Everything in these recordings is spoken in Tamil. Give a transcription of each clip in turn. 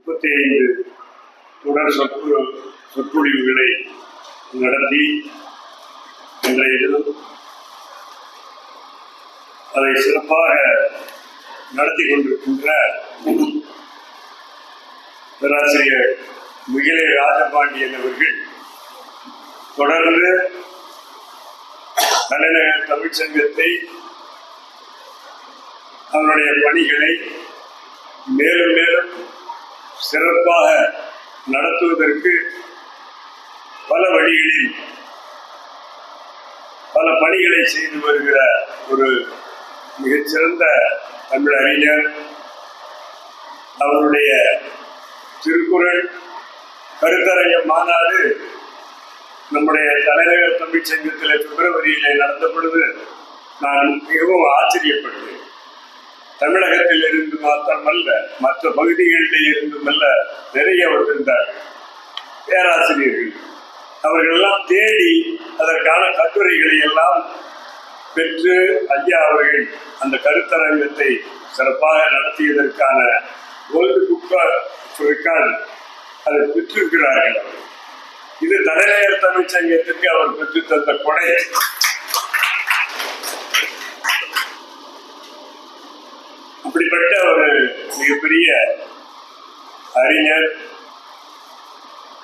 முப்பத்தி ஐந்து தொடர் சொற்பொ சொற்பொழிவுகளை நடத்தி இன்றைய தினம் அதை சிறப்பாக நடத்தி கொண்டிருக்கின்ற பேராசிரியர் மிகிலே ராஜபாண்டியன் அவர்கள் தொடர்ந்து தலைநகர் தமிழ்ச்சங்கத்தை அவருடைய பணிகளை மேலும் மேலும் சிறப்பாக நடத்துவதற்கு பல வழிகளில் பல பணிகளை செய்து வருகிற ஒரு மிகச்சிறந்த தமிழ் அறிஞர் அவருடைய திருக்குறள் கருத்தரங்க மாநாடு நம்முடைய தலைநகர் தமிழ்ச்சங்கத்தில் பிப்ரவரியிலே நடந்த பொழுது நான் மிகவும் ஆச்சரியப்பட்டேன். தமிழகத்தில் இருந்து மாத்திரமல்ல மற்ற பகுதிகளிலே இருந்துமல்ல நிறைய வந்திருந்தார். பேராசிரியர்கள். அவர்களெல்லாம் தேடி அதற்கான கட்டுரைகளை எல்லாம் பெற்று ஐயா அவர்கள் அந்த கருத்தரங்கத்தை சிறப்பாக நடத்தியதற்கான வேர்ல்டு புக் ரெக்கார்டு அதை பெற்றிருக்கிறார்கள். இது தலைநகர் தமிழ்ச்சங்கத்திற்கு அவர் பெற்று தந்த கொடை. இப்படிப்பட்ட ஒரு மிகப்பெரிய அறிஞர்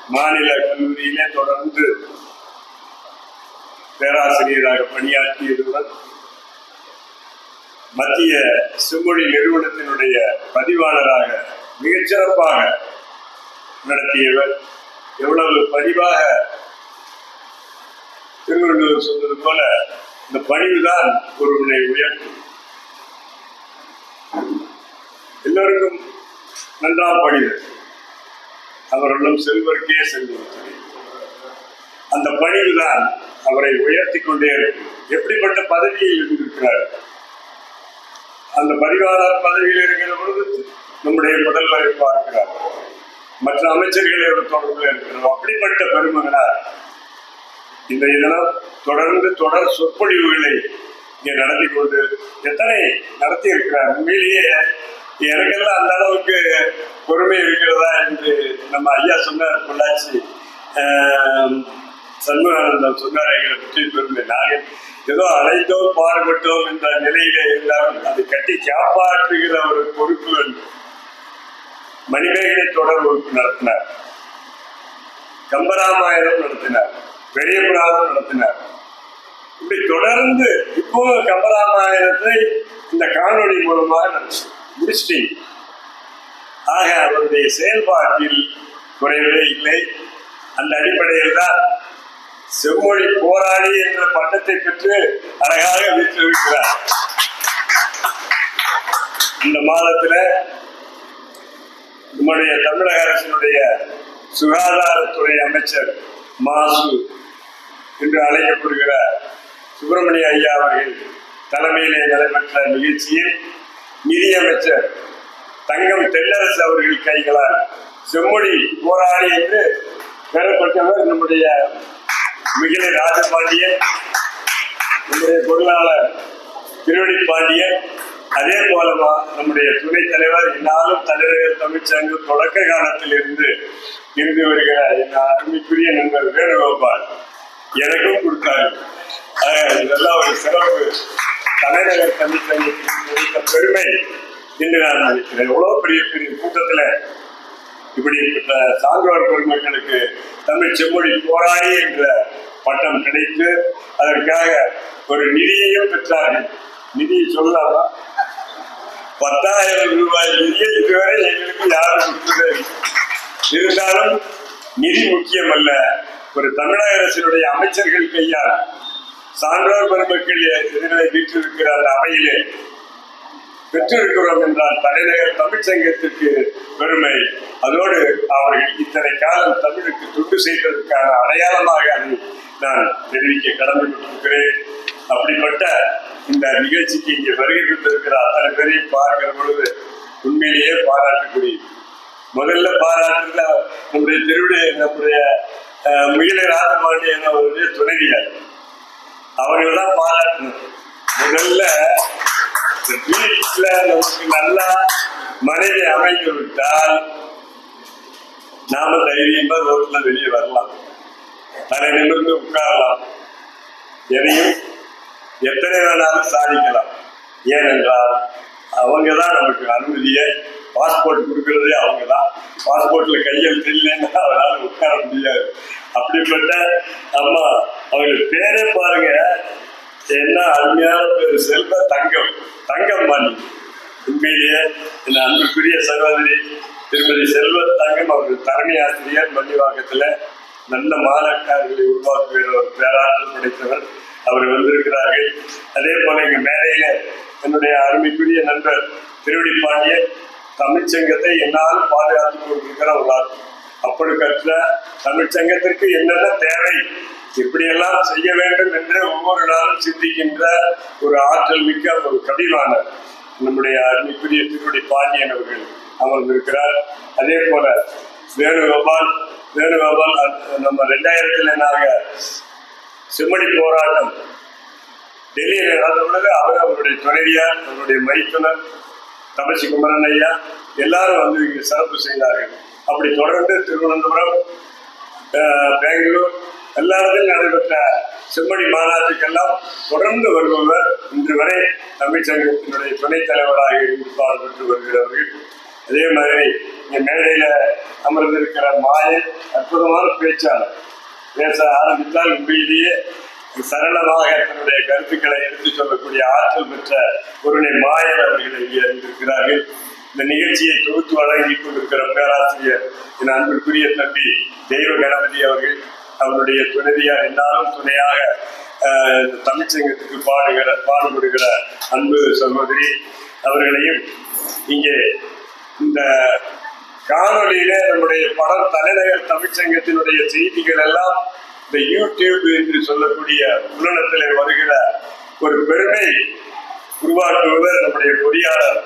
மாநில கல்லூரியிலே தொடர்ந்து பேராசிரியராக பணியாற்றியதுடன் மத்திய செம்மொழி நிறுவனத்தினுடைய பதிவாளராக மிகச்சிறப்பாக நடத்தியவர். எவ்வளவு பணிவாக திருவள்ளுவர் சொன்னது போல இந்த பணிவுதான் ஒருவனை உயர்த்தும். எல்லோருக்கும் நன்றாக பணிதல் அவர்களும் செல்வர்க்கே செல்வர் அந்த பணிவுதான் அவரை உயர்த்தி கொண்டே எப்படிப்பட்ட பதவியில் இருந்திருக்கிறார்? அந்த பதிவாளர் பதவியில் இருக்கிற பொழுது நம்முடைய முதல்வரை பார்க்கிறார். மற்ற அமைச்சர்களை ஒரு தொடர்பில் இருக்கிறோம். அப்படிப்பட்ட பெருமகனார். இந்த இதெல்லாம் தொடர்ந்து தொடர் சொற்பொழிவுகளை இங்கே நடத்தி கொண்டு எத்தனை நடத்தி இருக்கிறார் உண்மையிலேயே எனக்கெல்லாம் அந்த அளவுக்கு பொறுமை இருக்கிறதா என்று நம்ம ஐயா சொன்னார் பொள்ளாச்சி. சண்முகானந்தம் சொன்னார் எங்களை பற்றி பெருமை. நாங்கள் ஏதோ அழைத்தோம் பாடுபட்டோம் என்ற நிலையிலே இருந்தாலும் அதை கட்டி காப்பாற்றுகிற ஒரு பொறுப்பு வேண்டும் மணிமேகலை தொடர் வகுப்பு நடத்தினார். கம்பராமாயணம் நடத்தினார் பெரிய புராணம் நடத்தினார். இப்படி தொடர்ந்து இப்போ கம்பராமாயணத்தை இந்த காணொலி மூலமாக நடத்தினார் திருஷ்டி. ஆக அவருடைய செயல்பாட்டில் குறைவே இல்லை. அந்த அடிப்படையில் தான் செம்மொழி போராளி என்ற பட்டத்தை பெற்று அழகாக வீட்டிருக்கிறார் இந்த மாதத்துல நம்முடைய தமிழக அரசினுடைய சுகாதாரத்துறை அமைச்சர் மாசு என்று அழைக்கப்படுகிற சுப்பிரமணிய ஐயா அவர்கள் தலைமையிலே நடைபெற்ற நிகழ்ச்சியில் நிதியமைச்சர் தங்கம் தென்னரசு அவர்கள் கைகளால் செம்மொழி போராளி என்று பெறப்பட்டவர் நம்முடைய மிகிலை ராஜபாண்டியன் நம்முடைய பொருளாளர் திருவடி பாண்டியன். அதே போலமா நம்முடைய துணைத் தலைவர் இந்நாளும் தலைவர் தமிழ்ச்சங்க தொடக்க காலத்தில் இருந்து இருந்து வருகிற என் அருமைக்குரிய நண்பர் வேணுகோபால். எனக்கும் கொடுத்தாரு. இதெல்லாம் ஒரு சிறப்பு. தலைநகர் தமிழ்ச்சங்கத்திற்கு கொடுத்த பெருமை என்று நான் நினைக்கிறேன். எவ்வளவு பெரிய பெரிய கூட்டத்துல இப்படிப்பட்ட சான்றோர் பெருமக்களுக்கு தமிழ் செம்மொழி போராளி என்ற பட்டம் கிடைத்து அதற்காக ஒரு நிதியையும் பெற்றார்கள். நிதி சொல்லாமா? பத்தாயிரம் ரூபாய் நிதியை இதுவரை எங்களுக்கு யாரும் இருந்தாலும் நிதி முக்கியமல்ல. ஒரு தமிழக அரசினுடைய அமைச்சர்கள் கையால் சான்றோர் பெருமக்கள் இதனை வீற்றிருக்கிற அந்த அவையிலே பெற்றிருக்கிறோம் என்றால் தலைநகர் தமிழ்ச்சங்கத்திற்கு பெருமை. அதோடு அவர்கள் இத்தனை காலம் தமிழுக்கு தொண்டு செய்ததற்கான அடையாளமாக அதை நான் தெரிவிக்க கடமைப்பட்டிருக்கிறேன். அப்படிப்பட்ட இந்த நிகழ்ச்சிக்கு இங்கே வருகை தந்திருக்கிற அத்தனை பேரையும் பார்க்கிற பொழுது உண்மையிலேயே பாராட்டக்கூடிய. முதல்ல பாராட்டுல நம்முடைய திருவிடைய நம்முடைய அஹ், ராஜபாண்டிய துணைவியார். அவர்கள் தான் பாராட்டணும். முதல்ல வீட்டில் நமக்கு நல்லா மனைவி அமைந்து விட்டால் நாம தைரியமா ரோட்ல வெளியே வரலாம். தலை நிமிர்ந்து உட்காரலாம். எதையும் எத்தனை வேணாலும் சாதிக்கலாம். ஏனென்றால் அவங்க தான் நமக்கு அனுமதியை பாஸ்போர்ட் கொடுக்கறதே அவங்க தான் பாஸ்போர்ட்ல கையெழுத்து இல்லைன்னா அவரால் உட்கார முடியாது. அப்படிப்பட்ட அம்மா அவங்க பேரே பாருங்க. என்ன அருமையான பேர். செல்வ தங்கம். தங்கம் மணி. உண்மையிலேயே என் அன்புக்குரிய சகோதரி திருமதி செல்வ தங்கம் அவர்கள் தலைமை ஆசிரியர் மல்லிவாக்கத்தில் நல்ல மாணாக்கர்களை உருவாக்குகிற ஒரு பேராற்றல் படைத்தவர் அவர் வந்திருக்கிறார்கள். அதே போல எங்க மேடையில என்னுடைய அருமைக்குரிய நண்பர் திருவடி பாண்டிய தமிழ்ச்சங்கத்தை என்னால் பாதுகாத்துக் கொண்டிருக்கிற ஒரு ஆள். அப்படி கற்ற தமிழ்ச்சங்கத்திற்கு என்னென்ன தேவை? இப்படியெல்லாம் செய்ய வேண்டும் என்று ஒவ்வொரு நாளும் சிந்திக்கின்ற ஒரு ஆற்றல் மிக்க ஒரு கவிவாணர் நம்முடைய அருமைக்குரிய திருவடி பாண்டியன் அவர்கள் அமர்ந்திருக்கிறார். அதே போல வேணுகோபால் வேணுகோபால் நம்ம ரெண்டாயிரத்துல நாங்க செம்மடி போராட்டம் டெல்லியில் நடந்த பொழுது அவர் அவருடைய துணைவியார் அவருடைய மைத்துனர் தமிழ்ச்சி குமரன் ஐயா எல்லாரும் வந்து இங்கே சிறப்பு செய்தார்கள். அப்படி தொடர்ந்து திருவனந்தபுரம் பெங்களூர் எல்லா இடத்திலும் நடைபெற்ற செம்மடி மாநாட்டுக்கெல்லாம் தொடர்ந்து வருபவர் இன்று வரை தமிழ்ச்சங்கத்தினுடைய துணைத் தலைவராக இருந்து பாடுபட்டு வருகிறவர்கள். அதே மாதிரி இங்கே மேடையில் அமர்ந்திருக்கிற மாயன் அற்புதமான பேச்சாளர். பேச ஆரம்பித்தால் உண்மையிலேயே சரளமாக தன்னுடைய கருத்துக்களை எடுத்துச் சொல்லக்கூடிய ஆற்றல் பெற்ற ஒருனை மாயன் அவர்கள் இங்கே அறிந்திருக்கிறார்கள். இந்த நிகழ்ச்சியை தொகுத்து வழங்கிக் கொண்டிருக்கிற பேராசிரியர் என் அன்பிற்குரிய தம்பி தெய்வ கணபதி அவர்கள் அவருடைய துணைவியார் எல்லாரும் துணையாக இந்த தமிழ்ச்சங்கத்துக்கு பாடுகிற பாடுபடுகிற அன்பு சகோதரி அவர்களையும் இங்கே இந்த காணொளியில நம்முடைய படம் தலைநகர் தமிழ்ச்சங்கத்தினுடைய செய்திகள் எல்லாம் இந்த யூடியூப் என்று சொல்லக்கூடிய உலகத்திலே வருகிற ஒரு பெருமை உருவாக்குபவர் நம்முடைய பொறியாளர்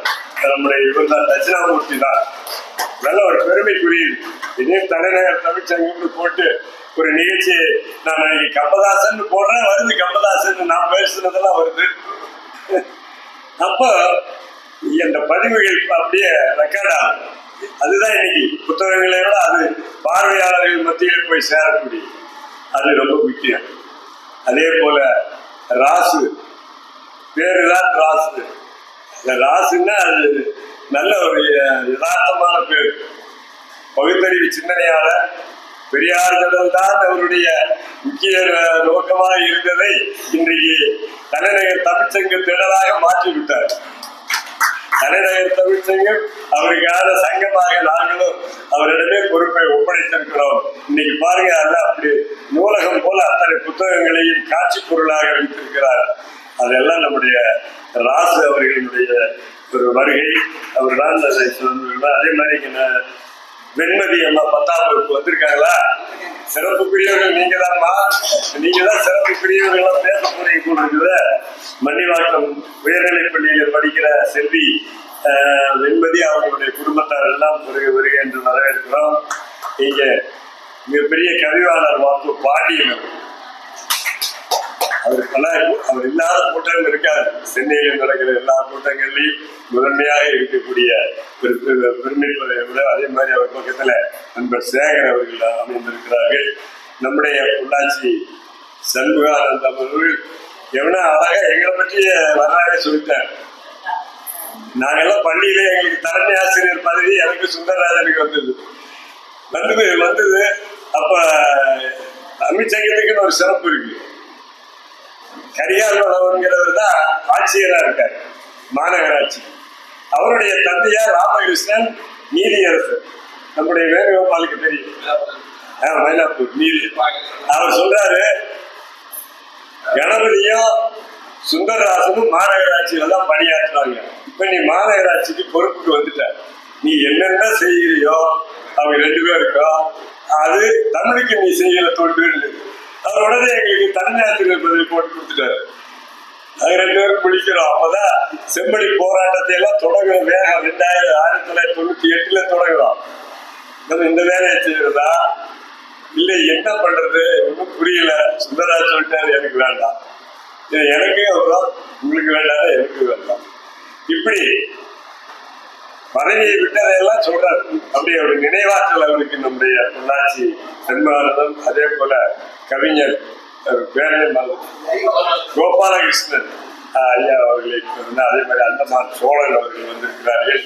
நம்முடைய இவர் தான் தட்சிணாமூர்த்தி தான். நல்ல ஒரு பெருமைக்குரிய இதே தலைநகர் தமிழ்ச்சங்கம்னு போட்டு ஒரு நிகழ்ச்சி நான் இன்னைக்கு கம்பதாசன் போடுறேன் வருது கம்பதாசன் நான் பேசுனதெல்லாம் வருது. அப்போ இந்த பதிவுகள் அப்படியே ரெக்கார்ட் ஆகும் அதுதான் இன்னைக்கு புத்தகங்களை விட அது பார்வையாளர்கள் மத்தியில் போய் சேரக்கூடிய அது ரொம்ப முக்கியம். அதே போல ராசு பேரு தான் ராசு. இந்த ராசுன்னா அது நல்ல ஒரு யதார்த்தமான பேர். பகுத்தறிவு சிந்தனையாளர் பெரியார்களிடம் தான் அவருடைய முக்கிய நோக்கமாக இருந்ததை இன்றைக்கு தலைநகர் தமிழ்ச்சங்க திடலாக மாற்றிவிட்டார். தலைநகர் தமிழ்ச்சங்கம் அவருக்கான சங்கமாக நாங்களும் அவரிடமே பொறுப்பை ஒப்படைத்திருக்கிறோம். இன்னைக்கு பாருங்க அல்ல அப்படி நூலகம் போல அத்தனை புத்தகங்களையும் காட்சி பொருளாக வைத்திருக்கிறார். அதெல்லாம் நம்முடைய ராசு அவர்களுடைய ஒரு வருகை. அவர் தான் அதை அதே மாதிரி வெண்மதி அம்மா பத்தாம் வகுப்பு வந்திருக்காங்களா? சிறப்புக்குரியவர்கள் நீங்க தான்மா நீங்க தான் சிறப்புக்குரியவர்களா பேச போறீங்க கூட இருக்குது. மன்னிவாக்கம் உயர்நிலைப் பள்ளியில படிக்கிற செல்வி வெண்மதி அவர்களுடைய குடும்பத்தார் எல்லாம் வருக வருக என்று வரவேற்கிறோம். இங்க மிகப்பெரிய கவிவாளர் வாக்கு பாண்டியன் அவர். அவர் பல அவர் இல்லாத கூட்டங்கள் இருக்காது. சென்னையில் நடக்கிற எல்லா கூட்டங்கள்லையும் முதன்மையாக இருக்கக்கூடிய ஒரு பெரு- விட அதே மாதிரி அவர் பக்கத்தில் நண்பர் சேகர் அவர்கள் அமைந்திருக்கிறார்கள். நம்முடைய பொள்ளாச்சி சண்முகானந்தம் அவர்கள் எவனா அழகா எங்களை பற்றிய வரலாறு சொல்லிட்டார். நாங்கெல்லாம் பள்ளியில எங்களுக்கு தலைமை ஆசிரியர் பதவி எனக்கு சுந்தரராஜனுக்கு வந்தது. வந்தது வந்தது. அப்ப தமிழ்ச்சங்கத்துக்குன்னு ஒரு சிறப்பு இருக்கு. கரியார் வளவன்கிறவர் தான் ஆட்சியரா இருக்கார் மாநகராட்சி. அவருடைய தந்தையார் ராமகிருஷ்ணன் நீதியரசு நம்முடைய வேணுகோபாலுக்கு தெரியும். மயிலாப்பூர் நீதி. அவர் சொல்றாரு கணபதியும் சுந்தரராசனும் மாநகராட்சியில தான் பணியாற்றுறாங்க இப்ப நீ மாநகராட்சிக்கு பொறுப்புக்கு வந்துட்ட நீ என்னென்ன செய்கிறியோ அவங்க ரெண்டு பேருக்கும் அது தமிழுக்கு நீ செய்கிற தொண்டு அவர் உடனே எங்களுக்கு தனி ஆசிரியர் போட்டு கொடுத்துட்டாரு. அது ரெண்டு பேரும் பிடிக்கிறோம் அப்பதான் செம்மடி போராட்டத்தை எல்லாம் தொடங்குற வேகம் ரெண்டாயிரம் ஆயிரத்தி தொள்ளாயிரத்தி தொண்ணூத்தி எட்டுல தொடங்குறோம். நம்ம இந்த வேலையை செய்யறதா? இல்லை என்ன பண்றது? ஒன்றும் புரியல. சுந்தரா சொல்லிட்டாரு எனக்கு வேண்டாம். எனக்கே எனக்கு உங்களுக்கு வேண்டாம் எனக்கு வேண்டாம். இப்படி பதவியை விட்டதையெல்லாம் சொல்றாரு. அப்படி ஒரு நினைவாற்றல் அவருக்கு நம்முடைய பொள்ளாச்சி சென்மானந்தம் அதே போல கவிஞர் பேரன் கோபாலகிருஷ்ணன் ஐயா அவர்களை வந்து அதே மாதிரி அந்தமான் சோழன் அவர்கள் வந்திருக்கிறார்கள்.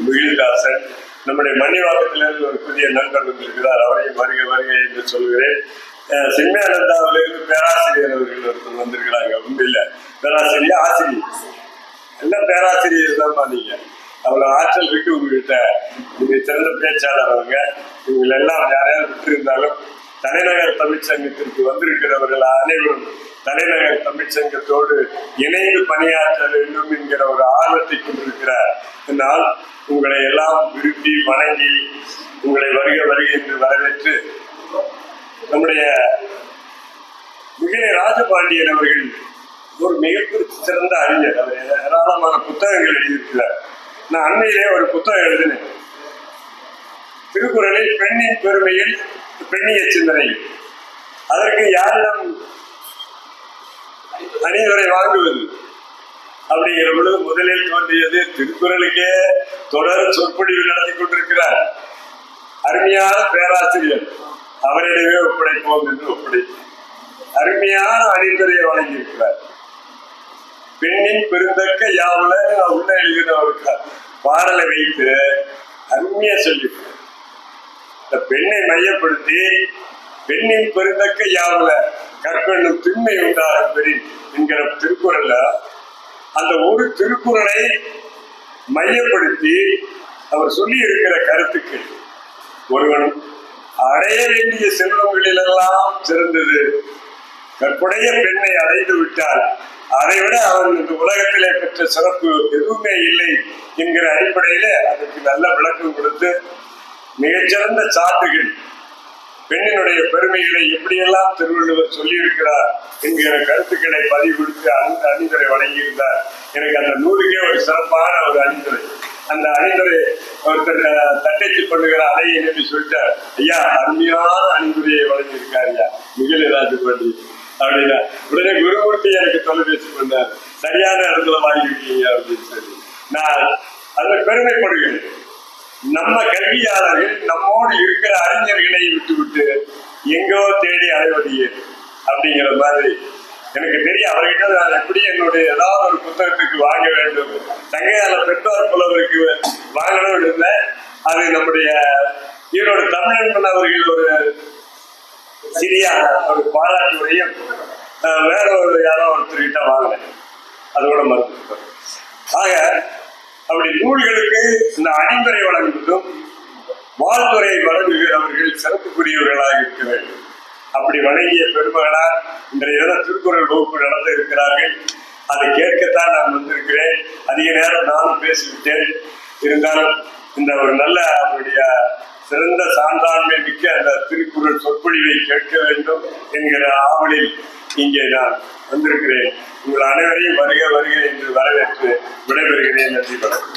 முகில்தாசன் நம்முடைய மணிவாக்கத்திலிருந்து ஒரு புதிய நண்பர் வந்திருக்கிறார். அவரையும் வருக வருக என்று சொல்கிறேன் அஹ், சின்மயானந்தாவிலிருந்து பேராசிரியர் அவர்கள் ஒருத்தர் வந்திருக்கிறாங்க. உண்மையில பேராசிரியர் ஆசிரியர். எல்லாம் பேராசிரியர் தான் நீங்க. அவ்வளவு ஆற்றல் இருக்கு உங்ககிட்ட நீங்க சிறந்த பேச்சாளர் அவங்க. இவங்க எல்லாம் யாரையாவது விட்டிருந்தாலும் தலைநகர் தமிழ்ச்சங்கத்திற்கு வந்திருக்கிறவர்கள் அனைவரும் தலைநகர் தமிழ்ச்சங்கத்தோடு இணைந்து பணியாற்ற வேண்டும் என்கிற ஒரு ஆர்வத்தை கொண்டிருக்கிறார். என்னால் உங்களை எல்லாம் விரும்பி வணங்கி உங்களை வருக வருக என்று வரவேற்று நம்முடைய மிக ராஜபாண்டியன் அவர்கள் ஒரு மிகப்பெரிய சிறந்த அறிஞர். அவர் ஏராளமான புத்தகங்கள் எழுதியிருக்கிறார். நான் அண்மையிலே ஒரு புத்தகம் எழுதினேன். திருக்குறளில் பெண்ணின் பெருமையில் பெண்ணிய சிந்தனை. அதற்கு யாரிடம் அணிவரை வாங்குவது? அப்படிங்கிற பொழுது முதலில் தோன்றியது திருக்குறளுக்கே தொடர் சொற்பொழிவு நடத்தி கொண்டிருக்கிறார். அருமையான பேராசிரியர். அவரிடமே ஒப்படைப்போம் என்று ஒப்படைத்தார் அருமையான அணிந்துரையை வழங்கியிருக்கிறார். பெண்ணின் பெருந்தக்க யாவுல நான் உள்ள எழுதின ஒரு பாடலை வைத்து அருமையா சொல்லியிருக்கிறேன் இந்த பெண்ணை மையப்படுத்தி பெண்ணின் பெருந்தக்க யாவல கற்பெண்ணும் திண்மை உண்டாக பெறின் என்கிற திருக்குறள்ல அந்த ஒரு திருக்குறளை மையப்படுத்தி அவர் சொல்லி இருக்கிற கருத்துக்கு ஒருவன் அடைய வேண்டிய செல்வங்களிலெல்லாம் சிறந்தது. கற்புடைய பெண்ணை அடைந்து விட்டால் அதை விட அவன் இந்த உலகத்திலே பெற்ற சிறப்பு எதுவுமே இல்லை என்கிற அடிப்படையில அதற்கு நல்ல விளக்கம் கொடுத்து மிகச்சிறந்த சான்றுகள் பெண்ணினுடைய பெருமைகளை எப்படியெல்லாம் திருவள்ளுவர் சொல்லியிருக்கிறார் என்கிற கருத்துக்களை பதிவு கொடுத்து அந்த அணிந்துரை வழங்கியிருந்தார். எனக்கு அந்த நூலுக்கே ஒரு சிறப்பான ஒரு அணிந்துரை. அந்த அணிந்துரை ஒருத்தர் தட்டைச்சு பண்ணுகிற அலையை நம்பி சொல்லிட்டார். ஐயா அருமையான அணிந்துரையை வழங்கியிருக்கார் ஐயா. மிகில பண்டிகை அப்படின்னா உடனே குருமூர்த்தி எனக்கு தொலைபேசி பண்ணார். சரியான இடத்துல வாங்கிருக்கீங்க அப்படின்னு சொல்லி. நான் அதில் பெருமைப்படுகிறேன். நம்ம கல்வியாளர்கள் நம்மோடு இருக்கிற அறிஞர்களை விட்டுவிட்டு எங்கோ தேடி அலைவதையே அப்படிங்கிற மாதிரி எனக்கு தெரியும். அவர்கிட்ட நான் எப்படி என்னுடைய ஏதாவது ஒரு புத்தகத்துக்கு வாங்க வேண்டும்? தங்கையால பெற்றோர் புலவருக்கு வாங்கணும்னு இருந்தேன் அது நம்முடைய ஈரோடு தமிழன்பன் அவர்கள் ஒரு சிறிய ஒரு பாராட்டு உரையும் வேற ஒரு யாரோ ஒருத்தர்கிட்ட வாங்கினேன் அதோட மறுத்து ஆக அப்படி நூல்களுக்கு இந்த அடிமுறை வழங்குவதும் வாழ்த்துறை வழங்குகிறவர்கள் சிறப்புக்குரியவர்களாக இருக்க வேண்டும். அப்படி வழங்கிய பெருமகனார் இன்றைய தினம் திருக்குறள் வகுப்பு நடந்து இருக்கிறார்கள். அதை கேட்கத்தான் நான் வந்திருக்கிறேன். அதிக நேரம் நானும் பேசிவிட்டேன். இருந்தாலும் இந்த ஒரு நல்ல அவருடைய சிறந்த சான்றாண்மை மிக்க அந்த திருக்குறள் சொற்பொழிவை கேட்க வேண்டும் என்கிற ஆவலில் இங்கே நான் வந்திருக்கிறேன். உங்கள் அனைவரையும் வருக வருக என்று வரவேற்று விடைபெறுகிறேன். நன்றி வணக்கம்.